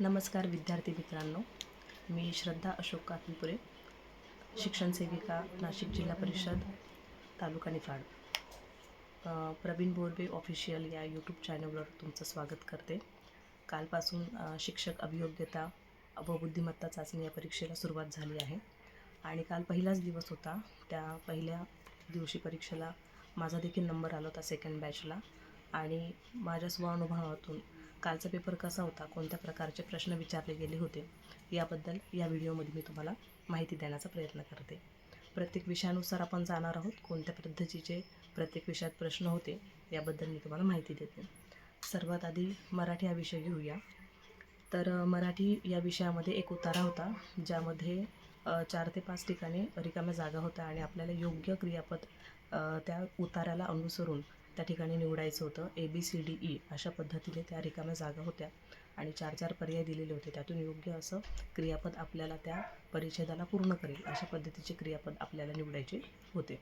नमस्कार विद्यार्थी मित्रांनो. मी श्रद्धा अशोक कातनपुरे शिक्षण सेविका नाशिक जिल्हा परिषद तालुका निफाड. प्रवीण बोरबे ऑफिशियल या यूट्यूब चॅनलवर तुमचं स्वागत करते. कालपासून शिक्षक अभियोग्यता व बुद्धिमत्ता चाचणी या परीक्षेला सुरुवात झाली आहे. आणि काल पहिलाच दिवस होता. त्या पहिल्या दिवशी परीक्षेला माझा देखील नंबर आला होता सेकंड बॅचला आणि माझ्या स्वानुभवातून कालचा पेपर कसा होता कोणत्या प्रकारचे प्रश्न विचारले गेले होते याबद्दल या व्हिडिओमध्ये मी तुम्हाला माहिती देण्याचा प्रयत्न करते. प्रत्येक विषयानुसार आपण जाणार आहोत कोणत्या पद्धतीचे प्रत्येक विषयात प्रश्न होते याबद्दल मी तुम्हाला माहिती देते. सर्वात आधी मराठी हा विषय घेऊया. तर मराठी या विषयामध्ये एक उतारा होता ज्यामध्ये चार ते पाच ठिकाणी रिकाम्या जागा होत्या आणि आपल्याला योग्य क्रियापद त्या उताराला अनुसरून त्या ठिकाणी निवडायचं होतं. A B C D E अशा पद्धतीने त्या रिकाम्या जागा होत्या आणि चार चार पर्याय दिलेले होते. त्यातून योग्य असं क्रियापद आपल्याला त्या परिच्छेदाला पूर्ण करेल अशा पद्धतीचे क्रियापद आपल्याला निवडायचे होते.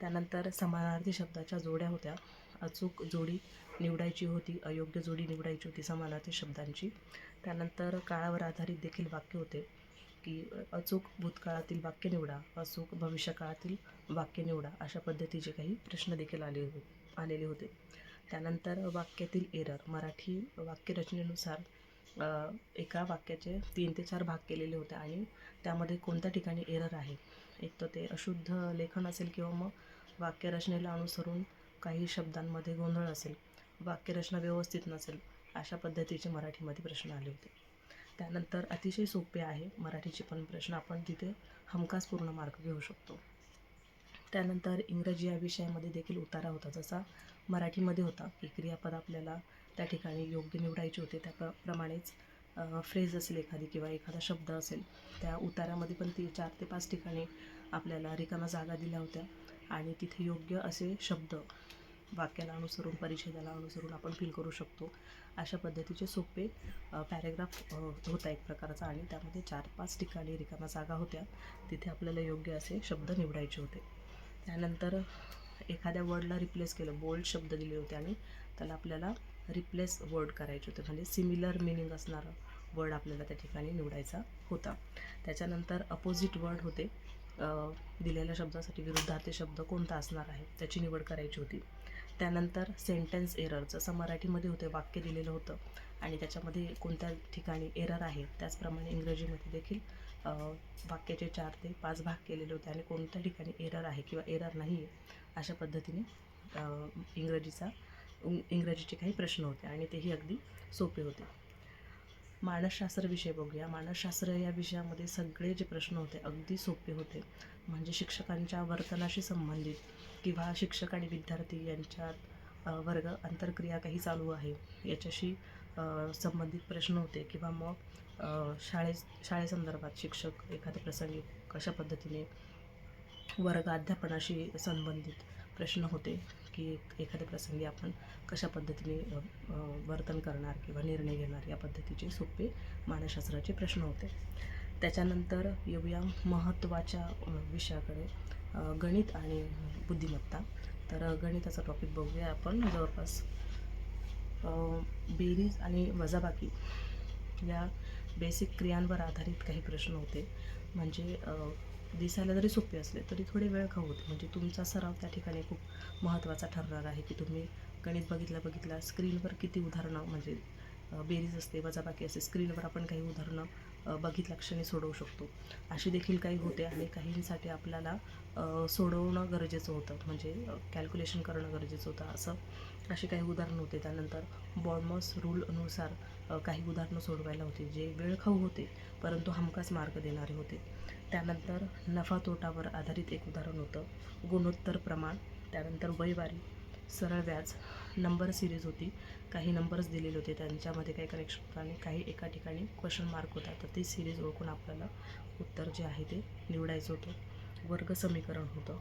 त्यानंतर समानार्थी शब्दाच्या जोड्या होत्या. अचूक जोडी निवडायची होती अयोग्य जोडी निवडायची होती समानार्थी शब्दांची. त्यानंतर काळावर आधारित देखील वाक्य होते की अचूक भूतकाळातील वाक्य निवडा अचूक भविष्यकाळातील वाक्य निवडा अशा पद्धतीचे काही प्रश्न देखील आले होते. आलेले होते. त्यानंतर वाक्यातील एरर मराठी वाक्यरचनेनुसार एका वाक्याचे तीन ते चार भाग केलेले होते आणि त्यामध्ये कोणत्या ठिकाणी एरर आहे? एक तर ते अशुद्ध लेखन असेल किंवा मग वाक्यरचनेला अनुसरून काही शब्दांमध्ये गोंधळ असेल वाक्यरचना व्यवस्थित नसेल अशा पद्धतीचे मराठीमध्ये प्रश्न आले होते. त्यानंतर अतिशय सोपे आहे मराठीचे पण प्रश्न. आपण तिथे हमखास पूर्ण मार्क घेऊ शकतो. त्यानंतर इंग्रजी या विषयामध्ये देखील उतारा होता जसा मराठीमध्ये होता की क्रियापद आपल्याला त्या ठिकाणी योग्य निवडायचे होते त्या प्रमाणेच फ्रेज असेल एखादी किंवा एखादा शब्द असेल त्या उतारामध्ये पण ती चार ते पाच ठिकाणी आपल्याला रिकामा जागा दिल्या होत्या आणि तिथे योग्य असे शब्द वाक्याला अनुसरून परिच्छेदाला अनुसरून आपण फील करू शकतो. अशा पद्धतीचे सोपे पॅरेग्राफ होता एक प्रकारचा आणि त्यामध्ये चार पाच ठिकाणी रिकामा जागा होत्या तिथे आपल्याला योग्य असे शब्द निवडायचे होते. त्यानंतर एखाद्या वर्डला रिप्लेस केलं बोल्ड शब्द दिले होते आणि त्याला आपल्याला रिप्लेस वर्ड करायचे होते. म्हणजे सिमिलर मिनिंग असणारं वर्ड आपल्याला त्या ठिकाणी निवडायचा होता. त्याच्यानंतर अपोजिट वर्ड होते. दिलेल्या शब्दासाठी विरुद्धार्थी शब्द कोणता असणार आहे त्याची निवड करायची होती. त्यानंतर सेंटेन्स एरर जसं मराठीमध्ये होते वाक्य दिलेलं होतं. आणि त्याच्यामध्ये कोणत्या ठिकाणी एरर आहे त्याचप्रमाणे इंग्रजीमध्ये देखील वाक्याचे चार ते पाच भाग केलेले होते आणि कोणत्या ठिकाणी एरर आहे किंवा एरर नाही आहे अशा पद्धतीने इंग्रजीचा इंग्रजीचे काही प्रश्न होते आणि तेही अगदी सोपे होते. मानसशास्त्र विषय बघूया. मानसशास्त्र या विषयामध्ये सगळे जे प्रश्न होते अगदी सोपे होते. म्हणजे शिक्षकांच्या वर्तनाशी संबंधित किंवा शिक्षक आणि विद्यार्थी यांच्यात वर्ग आंतरक्रिया काही चालू आहे याच्याशी संबंधित प्रश्न होते किंवा मग शाळे शाळेसंदर्भात शिक्षक एखाद्या प्रसंगी कशा पद्धतीने वर्ग अध्यापनाशी संबंधित प्रश्न होते की एखाद्या प्रसंगी आपण कशा पद्धतीने वर्तन करणार किंवा निर्णय घेणार या पद्धतीचे सोपे मानसशास्त्राचे प्रश्न होते. त्याच्यानंतर येऊया महत्त्वाच्या विषयाकडे गणित आणि बुद्धिमत्ता. तर गणिताचा टॉपिक बघूया आपण. जवळपास बेरीज आणि वजाबाकी या बेसिक क्रियांवर आधारित काही प्रश्न होते. म्हणजे दिसायला जरी सोपे असले तरी थोडे वेळ खाऊ होते? म्हणजे तुमचा सराव त्या ठिकाणी खूप महत्त्वाचा ठरणार आहे की तुम्ही गणित बघितल्या बघितल्या स्क्रीनवर किती उदाहरणं म्हणजे बेरीज असते वजाबाकी असते स्क्रीनवर आपण काही उदाहरणं अ, सोडवू शकतो. अशी देखील काही होते आणि काहींसाठी आपल्याला सोडवणं गरजेचं होतं. म्हणजे कॅल्क्युलेशन करणं गरजेचं होतं असं. अशी काही उदाहरणं होते. त्यानंतर बॉर्मस रूलनुसार काही उदाहरणं सोडवायला होती. जे वेळखाऊ होते परंतु हमखास मार्ग देणारे होते. त्यानंतर नफा तोटावर आधारित एक उदाहरण होतं. गुणोत्तर प्रमाण त्यानंतर वयवारी सरळ व्याज नंबर सिरीज होती. काही नंबर्स दिलेले होते. त्यांच्यामध्ये काही कनेक्शन होतं आणि काही एका ठिकाणी क्वेश्चन मार्क होता. तर ती सिरीज ओळखून आपल्याला उत्तर जे आहे ते निवडायचं होतं. वर्ग समीकरण होतं.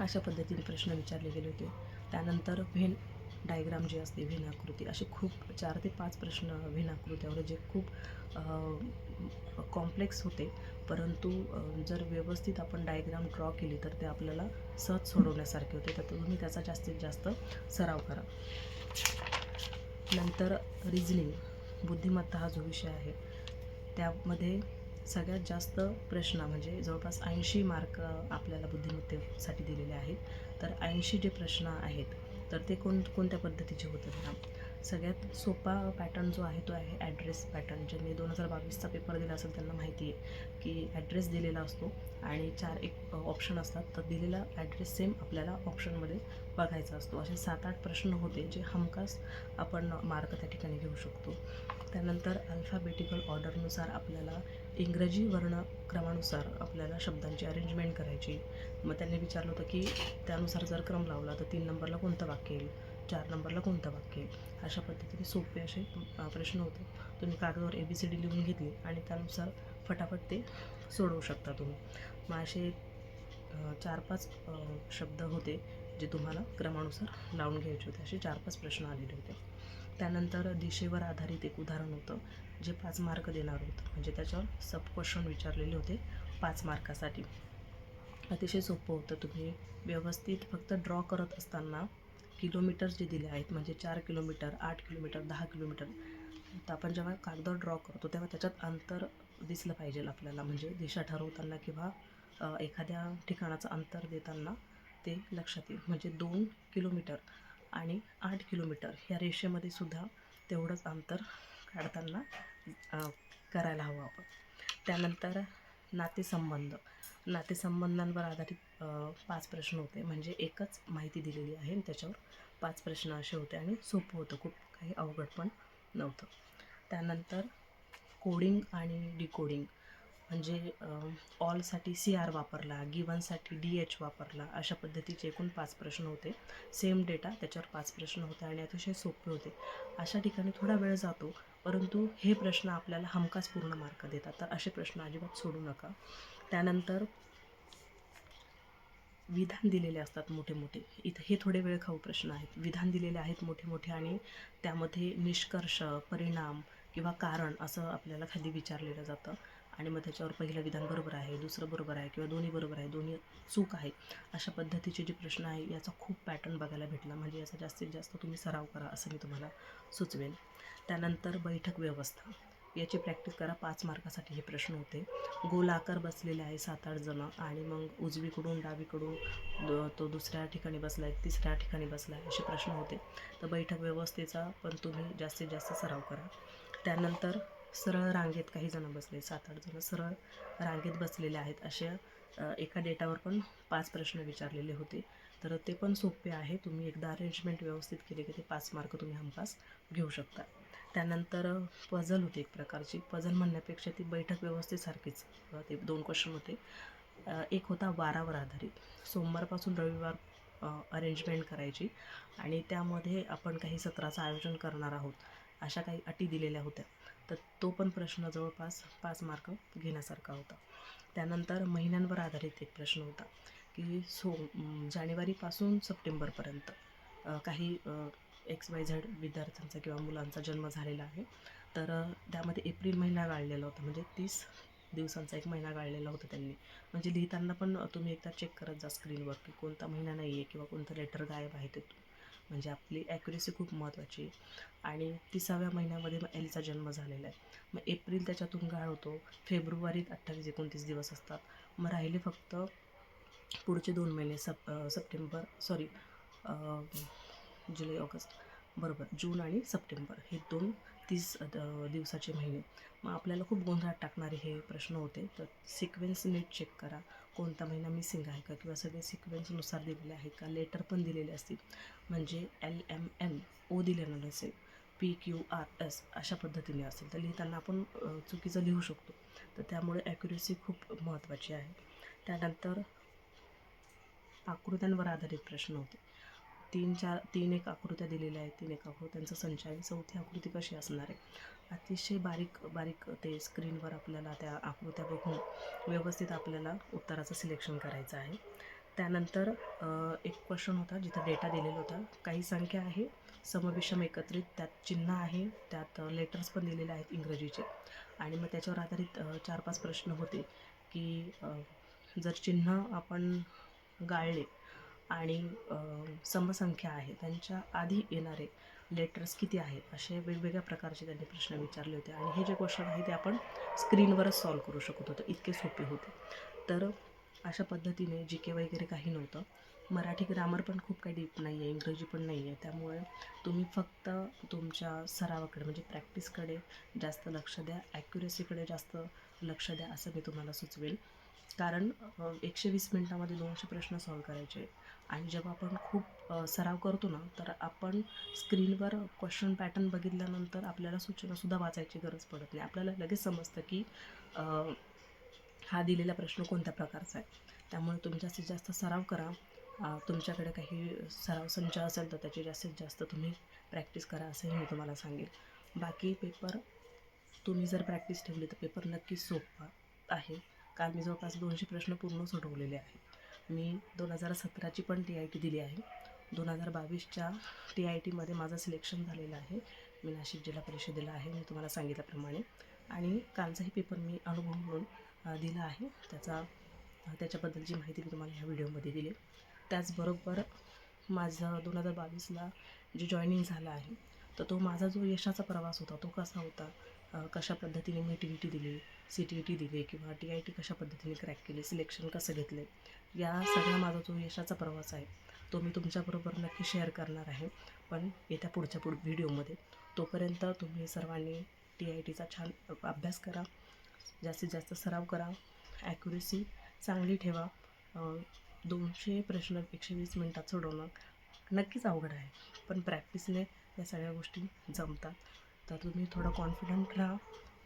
अशा पद्धतीने प्रश्न विचारले गेले होते. त्यानंतर व्हेन डायग्राम जी असते विनाकृती असे खूप चार ते पाच प्रश्न व्हेन जे खूप कॉम्प्लेक्स होते. परंतु जर व्यवस्थित आपण डायग्राम ड्रॉ केली तर ते आपल्याला सहज सोडवण्यासारखे होते. तर तुम्ही त्याचा जास्तीत जास्त सराव करा. नंतर रिझनिंग बुद्धिमत्ता हा जो विषय आहे त्यामध्ये सगळ्यात जास्त प्रश्न म्हणजे जवळपास ऐंशी मार्क आपल्याला बुद्धिमत्तेसाठी दिलेले आहेत. तर ऐंशी जे प्रश्न आहेत तर ते कोण कोणत्या पद्धतीचे होतं सगळ्यात सोपा पॅटर्न जो आहे तो आहे ॲड्रेस पॅटर्न ज्यांनी दोन हजार बावीसचा पेपर दिला असेल त्यांना माहिती आहे की ॲड्रेस दिलेला असतो आणि चार एक ऑप्शन असतात तर दिलेला ॲड्रेस सेम आपल्याला ऑप्शनमध्ये बघायचा असतो. असे सात आठ प्रश्न होते जे हमखास आपण मार्क त्या ठिकाणी घेऊ शकतो. त्यानंतर अल्फाबेटिकल ऑर्डरनुसार आपल्याला इंग्रजी वर्णक्रमानुसार आपल्याला शब्दांची अरेंजमेंट करायची. मग त्यांनी विचारलं होतं की त्यानुसार जर क्रम लावला तर तीन नंबरला कोणतं वाक्य येईल? चार नंबरला कोणतं वाक्य आहे? अशा पद्धतीने सोपे असे प्रश्न होते. तुम्ही कागदावर ए बी सी डी लिहून घेतली आणि त्यानुसार फटाफट ते सोडवू शकता तुम्ही. मग असे चार पाच शब्द होते जे तुम्हाला क्रमानुसार लावून घ्यायचे होते. असे चार पाच प्रश्न आलेले होते. त्यानंतर दिशेवर आधारित एक उदाहरण होतं जे पाच मार्क देणार होतं. म्हणजे त्याच्यावर सब क्वेश्चन विचारलेले होते पाच मार्कासाठी. अतिशय सोपं होतं. तुम्ही व्यवस्थित फक्त ड्रॉ करत असताना किलोमीटर जे दिले आहेत म्हणजे चार किलोमीटर आठ किलोमीटर दहा किलोमीटर तर आपण जेव्हा कागदावर ड्रॉ करतो तेव्हा त्याच्यात अंतर दिसलं पाहिजे आपल्याला. म्हणजे दिशा ठरवताना किंवा एखाद्या ठिकाणाचं अंतर देताना ते लक्षात येईल. म्हणजे दोन किलोमीटर आणि आठ किलोमीटर ह्या रेषेमध्ये सुद्धा तेवढंच अंतर काढताना करायला हवं आपण. त्यानंतर नातेसंबंध. नातेसंबंधांवर आधारित पाच प्रश्न होते. म्हणजे एकच माहिती दिलेली आहे आणि त्याच्यावर पाच प्रश्न असे होते आणि सोपं होतं. खूप काही अवघड पण नव्हतं. त्यानंतर कोडिंग आणि डिकोडिंग म्हणजे ऑलसाठी सी आर वापरला गिवनसाठी डी एच वापरला अशा पद्धतीचे एकूण पाच प्रश्न होते. सेम डेटा त्याच्यावर पाच प्रश्न होते आणि अतिशय सोपे होते. अशा ठिकाणी थोडा वेळ जातो परंतु हे प्रश्न आपल्याला हमखास पूर्ण मार्क देतात. तर असे प्रश्न अजिबात सोडू नका. त्यानंतर विधान दिलेले असतात मोठे मोठे इथं हे थोडे वेळ खाऊ प्रश्न आहेत. विधान दिलेले आहेत मोठे मोठे आणि त्यामध्ये निष्कर्ष परिणाम किंवा कारण असं आपल्याला खाली विचारलेलं जातं. आणि मग त्याच्यावर पहिलं विधान बरोबर आहे दुसरं बरोबर आहे किंवा दोन्ही बरोबर आहे दोन्ही चूक आहे अशा पद्धतीचे जे प्रश्न आहे याचा खूप पॅटर्न बघायला भेटला. म्हणजे याचा जास्तीत जास्त तुम्ही सराव करा असं मी तुम्हाला सुचवेन. त्यानंतर बैठक व्यवस्था. याची प्रॅक्टिस करा. पाच मार्कासाठी हे प्रश्न होते. गोलाकार बसलेले आहे सात आठ जणं आणि मग उजवीकडून डावीकडून तो दुसऱ्या ठिकाणी बसला आहे तिसऱ्या ठिकाणी बसला आहे असे प्रश्न होते. तर बैठक व्यवस्थेचा पण तुम्ही जास्तीत जास्त सराव करा. त्यानंतर सरळ रांगेत काही जणं बसले सात आठ जणं सरळ रांगेत बसलेले आहेत. अशा एका डेटावर पण पाच प्रश्न विचारलेले होते. तर ते पण सोपे आहे. तुम्ही एकदा अरेंजमेंट व्यवस्थित केले की ते पाच मार्क तुम्ही हमखास घेऊ शकता. त्यानंतर पझल होती एक प्रकारची. पझल म्हणण्यापेक्षा ती बैठक व्यवस्थेसारखीच ते दोन क्वेश्चन होते. एक होता वारावर आधारित. सोमवारपासून रविवार अरेंजमेंट करायची आणि त्यामध्ये आपण काही सत्राचं आयोजन करणार आहोत अशा काही अटी दिलेल्या होत्या. तर तो पण प्रश्न जवळपास पाच मार्क घेण्यासारखा होता. त्यानंतर महिन्यांवर आधारित एक प्रश्न होता की सो जानेवारीपासून सप्टेंबरपर्यंत काही एक्स वाय झेड विद्यार्थ्यांचा किंवा मुलांचा जन्म झालेला आहे. तर त्यामध्ये एप्रिल महिना गाळलेला होता म्हणजे तीस दिवसांचा एक महिना गाळलेला होता त्यांनी. म्हणजे लिहिताना पण तुम्ही एकदा चेक करत जा स्क्रीनवर की कोणता महिना नाही आहे किंवा कोणतं लेटर गायब आहे ते. म्हणजे आपली ॲक्युरेसी खूप महत्त्वाची आहे. आणि तिसाव्या महिन्यामध्ये मग एलचा जन्म झालेला आहे. मग एप्रिल त्याच्यातून गाळ होतो. फेब्रुवारीत अठ्ठावीस एकोणतीस दिवस असतात. मग राहिले फक्त पुढचे दोन महिने सप सप्टेंबर सॉरी जुलै ऑगस्ट. बरोबर जून आणि सप्टेंबर हे दोन तीस दिवसाचे महिने. मग आपल्याला खूप गोंधळात टाकणारे हे प्रश्न होते. तर सिक्वेन्स नीट चेक करा. कोणता महिना मिसिंग आहे का? किंवा सगळे सिक्वेन्सनुसार दिलेले आहे का? लेटर पण दिलेले असतील. म्हणजे एल एम एन ओ दिलेलं नसेल. पी क्यू आर एस अशा पद्धतीने असेल. तर लिहिताना आपण चुकीचं लिहू शकतो. तर त्यामुळे ॲक्युरेसी खूप महत्त्वाची आहे. त्यानंतर आकृत्यांवर आधारित प्रश्न होते. तीन चार तीन एक आकृत्या दिलेल्या आहेत. तीन एक आकृत्यांचा संच आहे चौथी आकृती कशी असणार आहे? अतिशय बारीक बारीक ते स्क्रीनवर आपल्याला त्या आकृत्या बघून व्यवस्थित आपल्याला उत्तराचं सिलेक्शन करायचं आहे. त्यानंतर एक क्वेश्चन होता जिथं डेटा दिलेला होता. काही संख्या आहे समविषम एकत्रित त्यात चिन्ह आहे त्यात लेटर्स पण दिलेले आहेत इंग्रजीचे. आणि मग त्याच्यावर आधारित चार पाच प्रश्न होते की जर चिन्ह आपण गाळले आणि समसंख्या आहे त्यांच्या आधी येणारे लेटर्स किती आहेत असे वेगवेगळ्या प्रकारचे त्यांनी प्रश्न विचारले होते. आणि हे जे क्वेश्चन आहे ते आपण स्क्रीनवरच सॉल्व करू शकत होतो. इतके सोपे होते. तर अशा पद्धतीने जी के वगैरे काही नव्हतं. मराठी ग्रामर पण खूप काही डीप नाही आहे इंग्रजी पण नाही आहे. त्यामुळे तुम्ही फक्त तुमच्या सरावाकडे म्हणजे प्रॅक्टिसकडे जास्त लक्ष द्या. ॲक्युरेसीकडे जास्त लक्ष द्या असं मी तुम्हाला सुचवेल. कारण एकशे वीस मिनटामध्ये दोनशे प्रश्न सॉल्व करायचे. आणि जेव्हा आपण खूप सराव करतो ना तर आपण स्क्रीनवर क्वेश्चन पॅटर्न बघितल्यानंतर आपल्याला सूचनासुद्धा वाचायची गरज पडत नाही. आपल्याला लगेच समजतं की हा दिलेला प्रश्न कोणत्या प्रकारचा आहे. त्यामुळे तुम्ही जास्तीत जास्त सराव करा. तुमच्याकडे काही सराव संच असेल तर त्याची जास्तीत जास्त तुम्ही प्रॅक्टिस करा असंही मी तुम्हाला सांगेल. बाकी पेपर तुम्ही जर प्रॅक्टिस ठेवली तर पेपर नक्कीच सोपा आहे. काल मी जवळपास दोनशे प्रश्न पूर्ण सोडवलेले आहेत. मी दोन हजार सतराची पण टी आय टी दिली आहे. दोन हजार बावीसच्या टी आय टीमध्ये माझं सिलेक्शन झालेलं आहे. मी नाशिक जिल्हा परिषदेला आहे मी तुम्हाला सांगितल्याप्रमाणे. आणि कालचाही पेपर मी अनुभव म्हणून दिला आहे. त्याचा त्याच्याबद्दलची माहिती मी तुम्हाला ह्या व्हिडिओमध्ये दिली. त्याचबरोबर माझं दोन हजार बावीसला जे जॉईनिंग झालं आहे तर तो माझा जो यशाचा प्रवास होता तो कसा होता कशा पद्धतीने मी टी ई टी दिली सी टी ई टी दिली किंवा टी आय टी कशा पद्धतीने क्रॅक केली सिलेक्शन कसं घेतले या सगळा माझा जो यशाचा प्रवास आहे तो मी तुमच्याबरोबर नक्की शेअर करणार आहे. पण येत्या पुढच्या पुढ व्हिडिओमध्ये तोपर्यंत तुम्ही सर्वांनी टी आय टीचा छान अभ्यास करा जास्तीत जास्त सराव करा ॲक्युरेसी चांगली ठेवा दोनशे प्रश्न एकशे वीस मिनटात सोडवणं नक्कीच अवघड आहे. पण प्रॅक्टिसने या सगळ्या गोष्टी जमतात. तर तुम्ही थोडं कॉन्फिडंट राहा.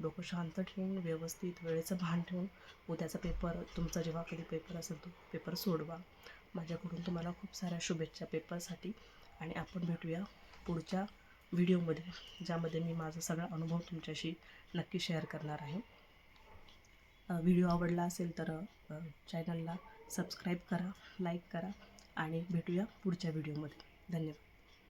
डोकं शांत ठेवून व्यवस्थित वेळेचं भान ठेवून उद्याचा पेपर तुमचा जेव्हा कधी पेपर असेल तो पेपर सोडवा. माझ्याकडून तुम्हाला खूप साऱ्या शुभेच्छा पेपरसाठी आणि आपण भेटूया पुढच्या व्हिडिओमध्ये ज्यामध्ये मी माझा सगळा अनुभव तुमच्याशी नक्की शेअर करणार आहे. व्हिडिओ आवडला असेल तर चॅनलला सबस्क्राईब करा लाईक करा आणि भेटूया पुढच्या व्हिडिओमध्ये धन्यवाद.